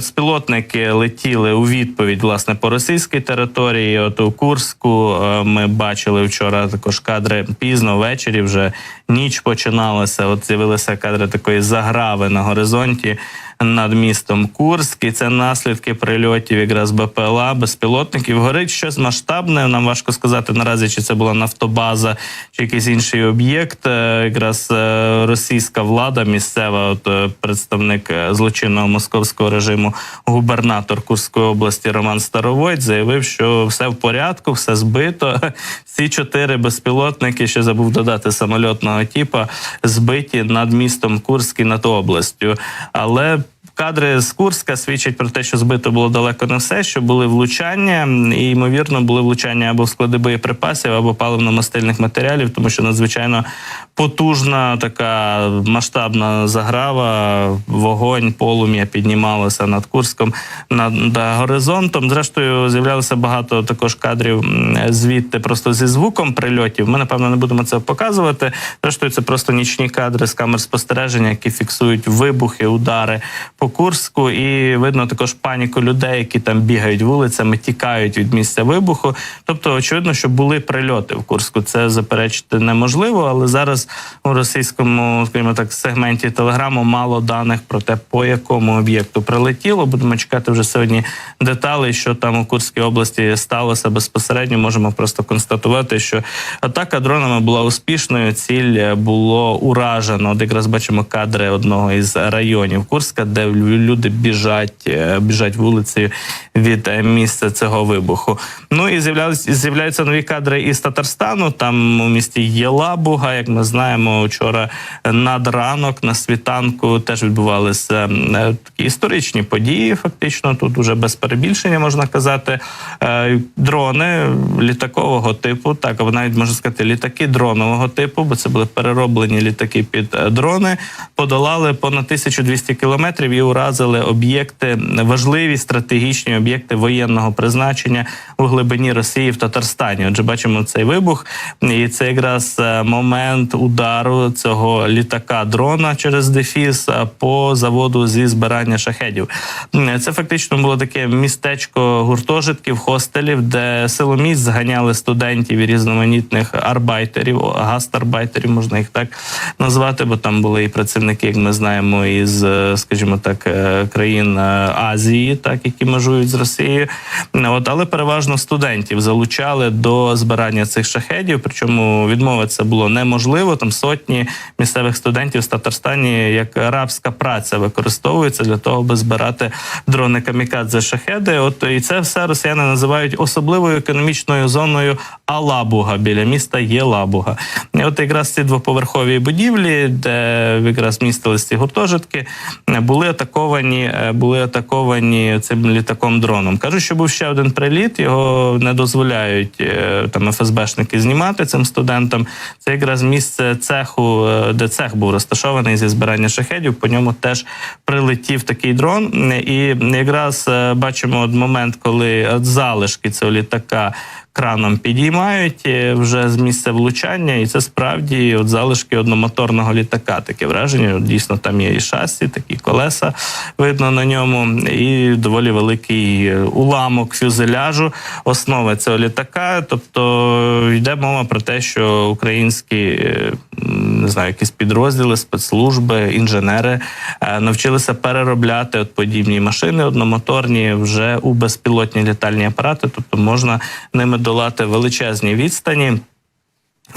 безпілотники летіли у відповідь власне по російській території. От у Курську е, ми бачили вчора також кадри пізно ввечері. Вже ніч починалася. От з'явилися кадри такої заграви на горизонті над містом Курськ. І це наслідки прильотів якраз БПЛА, безпілотників. Горить щось масштабне. Нам важко сказати наразі, чи це була нафтобаза, чи якийсь інший об'єкт. Е, Якраз е, російська влада місцева, от е, представник злочинного московського режиму, губернатор Курської області Роман Старовойт заявив, що все в порядку, все збито. Всі чотири безпілотники, ще забув додати самольотного типа, збиті над містом Курськ і над областю. Але Кадри з Курська свідчать про те, що збито було далеко не все, що були влучання, і ймовірно були влучання або в склади боєприпасів, або паливно-мастильних матеріалів, тому що надзвичайно потужна така масштабна заграва, вогонь, полум'я піднімалося над Курском над, горизонтом. Зрештою, з'являлося багато також кадрів звідти, просто зі звуком прильотів. Ми напевно не будемо це показувати. Зрештою, це просто нічні кадри з камер спостереження, які фіксують вибухи, удари по Курську, і видно також паніку людей, які там бігають вулицями, тікають від місця вибуху. Тобто, очевидно, що були прильоти в Курську. Це заперечити неможливо, але зараз у російському, скажімо так, сегменті телеграму мало даних про те, по якому об'єкту прилетіло. Будемо чекати вже сьогодні деталей, що там у Курській області сталося безпосередньо. Можемо просто констатувати, що атака дронами була успішною. Ціль було уражено. От якраз бачимо кадри одного із районів Курська, де люди біжать, е, біжать вулицею від е, місця цього вибуху. Ну і з'являються нові кадри із Татарстану. Там у місті Єлабуга, як ми знаємо, вчора над ранок на світанку теж відбувалися е, такі історичні події. Фактично, тут уже без перебільшення можна казати. Е, Дрони літакового типу, так або навіть можна сказати, літаки дронового типу, бо це були перероблені літаки під е, дрони, подолали понад 1200 кілометрів і уразили об'єкти, важливі стратегічні об'єкти воєнного призначення у глибині Росії в Татарстані. Отже, бачимо цей вибух, і це якраз момент удару цього літака дрона через дефіс по заводу зі збирання шахедів. Це фактично було таке містечко гуртожитків, хостелів, де силоміць зганяли студентів і різноманітних арбайтерів, гастарбайтерів, можна їх так назвати, бо там були і працівники, як ми знаємо, із, е, скажімо так, е, країн е, Азії, так які межують з Росією. От, але переважно студентів залучали до збирання цих шахедів. Причому відмовитися було неможливо. Там сотні місцевих студентів з Татарстані як рабська праця використовується для того, аби збирати дрони камікадзе шахеди. От і це все росіяни називають особливою економічною зоною Алабуга біля міста Єлабуга. От якраз ці двоповерхові будівлі, де якраз містились ці гуртожитки, були атаковані, е, були атаковані цим літаком дроном. Кажуть, що був ще один приліт. Його не дозволяють е, там ФСБшники знімати цим студентам. Це якраз місце цеху, е, де цех був розташований зі збирання шахедів. По ньому теж прилетів такий дрон. І якраз бачимо от момент, коли залишки цього літака. Краном підіймають вже з місця влучання, і це справді от залишки одномоторного літака. Таке враження. Дійсно, там є і шасі, такі колеса видно на ньому, і доволі великий е, уламок фюзеляжу основи цього літака. Тобто йде мова про те, що українські е, не знаю, якісь підрозділи, спецслужби, інженери е, навчилися переробляти от подібні машини одномоторні вже у безпілотні літальні апарати, тобто можна ними долати величезні відстані.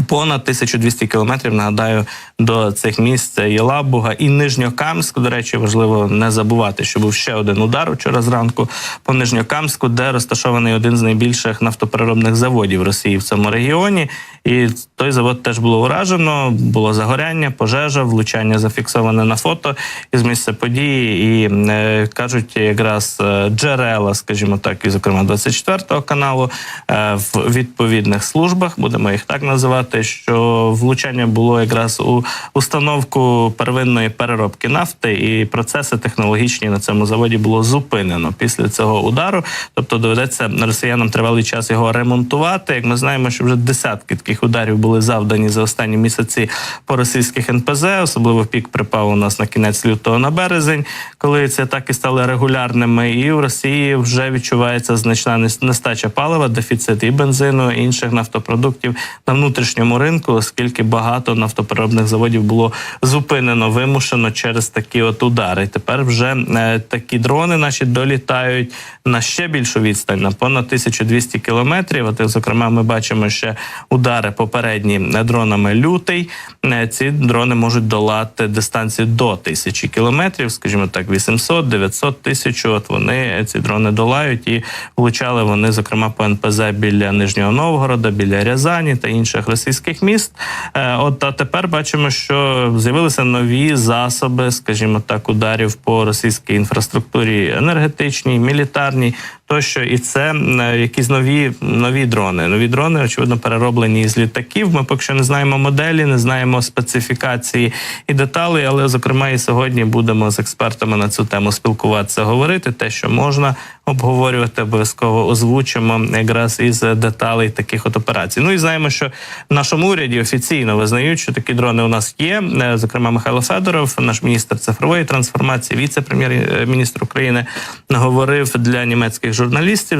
Понад 1200 кілометрів, нагадаю, до цих місць це Єлабуга і Нижньокамськ. До речі, важливо не забувати, що був ще один удар вчора зранку по Нижньокамську, де розташований один з найбільших нафтопереробних заводів Росії в цьому регіоні. І той завод теж було уражено. Було загоряння, пожежа, влучання зафіксоване на фото із місця події. І е, кажуть, якраз е, джерела, скажімо так, і зокрема 24 каналу е, в відповідних службах, будемо їх так називати сказати, що влучання було якраз у установку первинної переробки нафти, і процеси технологічні на цьому заводі було зупинено після цього удару. Тобто доведеться росіянам тривалий час його ремонтувати. Як ми знаємо, що вже десятки таких ударів були завдані за останні місяці по російських НПЗ. Особливо пік припав у нас на кінець лютого на березень, коли ці атаки стали регулярними. І в Росії вже відчувається значна нес- нестача палива, дефіцит і бензину, і інших нафтопродуктів на внутрішньому ринку, оскільки багато нафтопереробних заводів було зупинено, вимушено через такі от удари. Тепер вже е, такі дрони наші долітають на ще більшу відстань, на понад 1200 кілометрів. От, зокрема, ми бачимо ще удари попередні дронами лютий. Е, Ці дрони можуть долати дистанцію до тисячі кілометрів, скажімо так, 800, 900 тисяч. От вони е, ці дрони долають і влучали вони, зокрема, по НПЗ біля Нижнього Новгорода, біля Рязані та інших російських міст. Е, От а тепер бачимо, що з'явилися нові засоби, скажімо так, ударів по російській інфраструктурі енергетичній, мілітарній. Тощо, і це е, якісь нові нові дрони. Нові дрони, очевидно, перероблені з літаків. Ми поки що не знаємо моделі, не знаємо специфікації і деталей. Але зокрема, і сьогодні будемо з експертами на цю тему спілкуватися, говорити те, що можна обговорювати, обов'язково озвучимо якраз із деталей таких от операцій. Ну і знаємо, що в нашому уряді офіційно визнають, що такі дрони у нас є. Е, Зокрема, Михайло Федоров, наш міністр цифрової трансформації, віце-прем'єр-міністр України, говорив для німецьких журналістів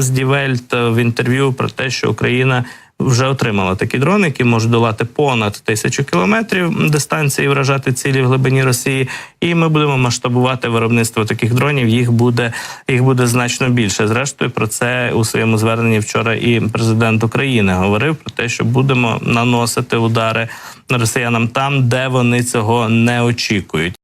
з Die Welt в інтерв'ю про те, що Україна. Вже отримала такі дрони, які можуть долати понад тисячу кілометрів дистанції, вражати цілі в глибині Росії. І ми будемо масштабувати виробництво таких дронів. Їх буде їх буде значно більше. Зрештою, про це у своєму зверненні вчора і президент України говорив про те, що будемо наносити удари росіянам там, де вони цього не очікують.